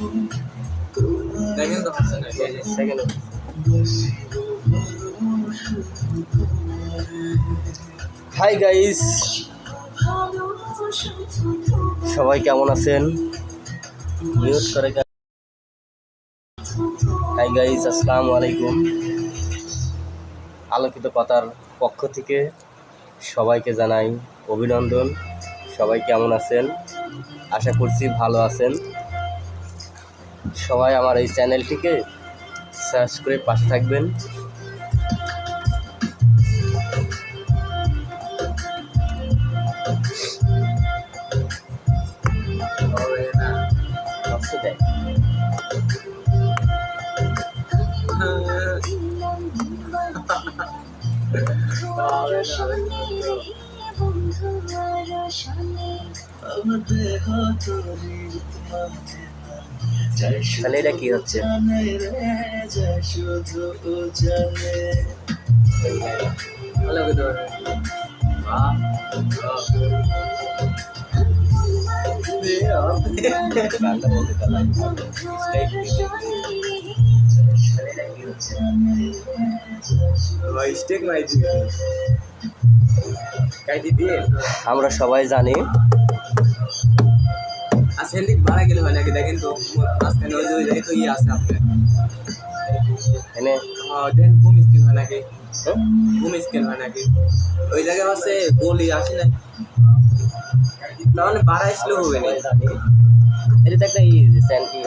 Hi guys সবাই কেমন আছেন? করে হাই গাইস আসসালামু আলাইকুম। আলোকিত পাতার পক্ষ থেকে সবাইকে জানাই অভিনন্দন। সবাই কেমন আছেন? আশা করছি ভালো আছেন। সবাই আমার এই চ্যানেলটিকে সার্চ করে পাশে থাকবেন। হবে না কষ্ট দেয় তাহলে এটা কি হচ্ছে? ভালো করে গানটা বলতে পারলাম ভাই স্টেক মাই দিবে আমরা সবাই জানি সেন্ডিক ভাড়া গেলে হয় নাকি দেখেন তো মাঝখানে ওই যে ওই জায়গায় তো ইয়ে আছে আপনার এনে হ্যাঁ দেন হোম স্ক্রিন হয় নাকি হ্যাঁ? হোম স্ক্রিন হয় নাকি ওই জায়গায় আছে বলি আসে না তাহলে ভাড়া আসলেও হবে না এটা তো একটা ই স্যান্ড ই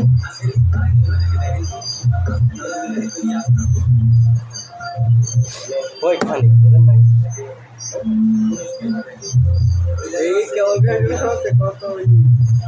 ওইখানে বুঝলেন নাই এই কেমন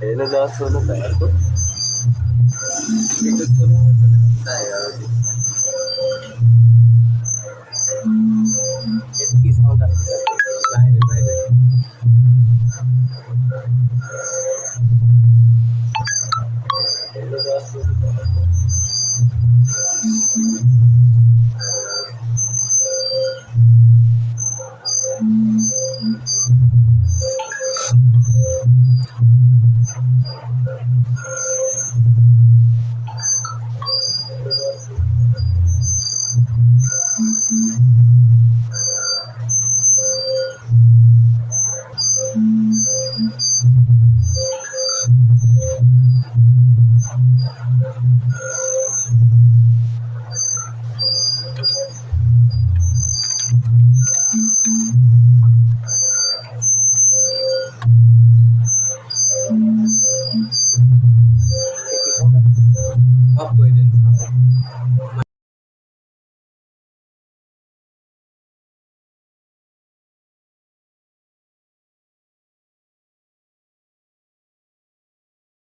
Ele dançou no beco. Ele dançou no beco. Esse que saudade. Vai, vai, vai. Ele dançou no beco. Upward.